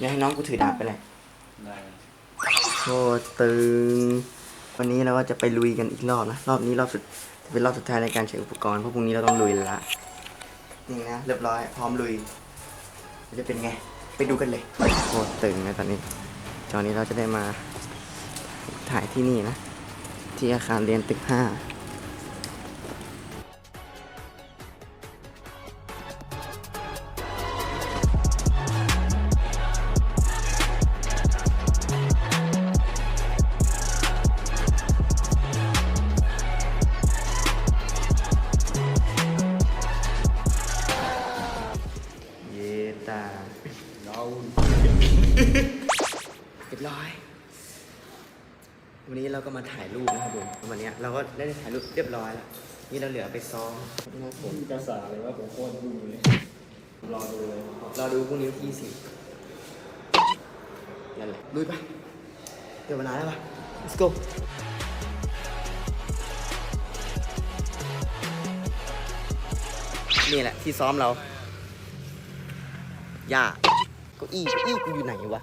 เดี๋ยวให้น้องกูถือดาบไปเลยได้โคตรตึง วันนี้เราก็จะไปลุยกันอีกรอบนะ รอบนี้รอบสุดจะเป็นรอบสุดท้ายในการใช้อุปกรณ์เพราะพรุ่งนี้เราต้องลุยแล้วละนี่นะเรียบร้อยพร้อมลุยจะเป็นไง ไปดูกันเลยโคตรตึงนะตอนนี้ตอนนี้เราจะได้มาถ่ายที่นี่นะ ที่อาคารเรียนตึกห้า ตา เราเรียบร้อย วันนี้เราก็มาถ่ายรูปนะครับผมวันนี้เราก็ได้ถ่ายรูปเรียบร้อยแล้ว นี่เราเหลือไปซ้อมนะครับผมจะสาเลยว่าผมโคตรดูเลยรอดูเลยรอดูพรุ่งนี้วันที่สิบนั่นแหละลุยไปเดี๋ยวเวลาแล้วปะ let's go นี่แหละที่ซ้อมเรา ย่าเก้าอี้เก้าอี้กูอยู่ไหนวะ